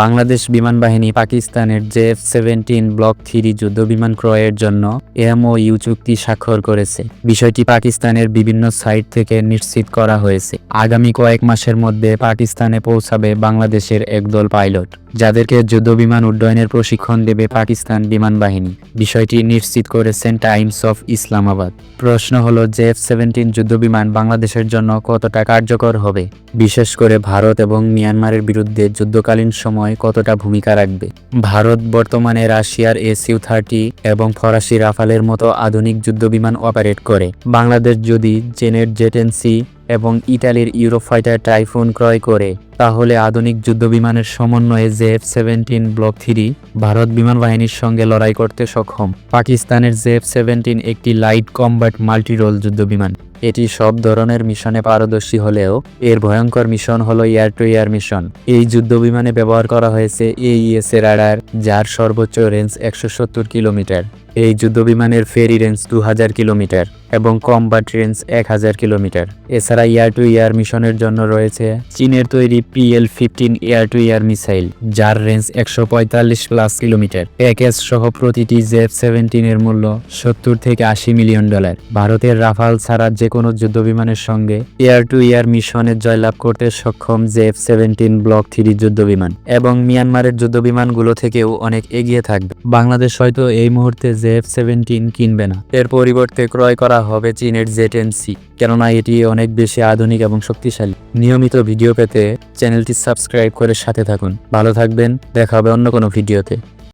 বাংলাদেশ বিমান বাহিনী পাকিস্তানের জেএফ সেভেন্টিন ব্লক থ্রি যুদ্ধ বিমান ক্রয়ের জন্য এমওইউ চুক্তি স্বাক্ষর করেছে। বিষয়টি পাকিস্তানের বিভিন্ন সাইট থেকে নিশ্চিত করা হয়েছে। আগামী কয়েক মাসের মধ্যে পাকিস্তানে পৌঁছাবে বাংলাদেশের একদল পাইলট, যাদেরকে যুদ্ধ বিমান উড্ডয়নের প্রশিক্ষণ দেবে পাকিস্তান বিমান বাহিনী। বিষয়টি নিশ্চিত করেছেন টাইমস অফ ইসলামাবাদ। প্রশ্ন হলো, জেএফ সেভেন্টিন যুদ্ধ বিমান বাংলাদেশের জন্য কতটা কার্যকর হবে? বিশেষ করে ভারত এবং মিয়ানমারের বিরুদ্ধে যুদ্ধকালীন সময় কতটা ভূমিকা রাখবে? ভারত বর্তমানে রাশিয়ার এসইউ থার্টি এবং ফরাসি রাফালের মতো আধুনিক যুদ্ধবিমান অপারেট করে। বাংলাদেশ যদি জেনের জেটেন্সি এবং ইতালির ইউরোফাইটার টাইফুন ক্রয় করে, তাহলে আধুনিক যুদ্ধবিমানের সমন্বয়ে JF seventeen block three Bharat বিমান বাহিনীর সঙ্গে লড়াই করতে সক্ষম। পাকিস্তানের জেএফ সেভেন্টিন একটি লাইট কম্বাট মাল্টিরোল যুদ্ধবিমান। এটি সব ধরনের মিশনে পারদর্শী হলেও এর ভয়ঙ্কর মিশন হলো এয়ার টু এয়ার মিশন। এই যুদ্ধবিমানে ব্যবহার করা হয়েছে এইএস এর রাডার, যার সর্বোচ্চ রেঞ্জ একশো সত্তর কিলোমিটার। এই যুদ্ধবিমানের ফেরি রেঞ্জ দু হাজার কিলোমিটার। এবং কম্বাট রেঞ্জ এক হাজার কিলোমিটার। এছাড়া এয়ার টু এয়ার মিশনের জন্য রয়েছে চীনের তৈরি PL fifteen air to air missile, যার রেঞ্জ একশো পঁয়তাল্লিশ প্লাস কিলোমিটার। প্যাকেজ সহ প্রতিটি জেফ সেভেন্টিন এর মূল্য সত্তর থেকে আশি মিলিয়ন ডলার। ভারতের রাফাল ছাড়া যে কোনো যুদ্ধবিমানের সঙ্গে এয়ার টু ইয়ার মিশনে জয়লাভ করতে সক্ষম জেফ সেভেন্টিন ব্লক থ্রি যুদ্ধবিমান এবং মিয়ানমারের যুদ্ধবিমানগুলো থেকেও অনেক এগিয়ে থাকবে। বাংলাদেশ হয়তো এই মুহূর্তে জেফ সেভেন্টিন কিনবে না। এর পরিবর্তে ক্রয় করা হবে চীনের জেট এমসি কেননা এটি অনেক বেশি আধুনিক এবং শক্তিশালী। নিয়মিত ভিডিও পেতে চ্যানেলটি সাবস্ক্রাইব করে সাথে থাকুন। ভালো থাকবেন, দেখা হবে অন্য কোনো ভিডিওতে।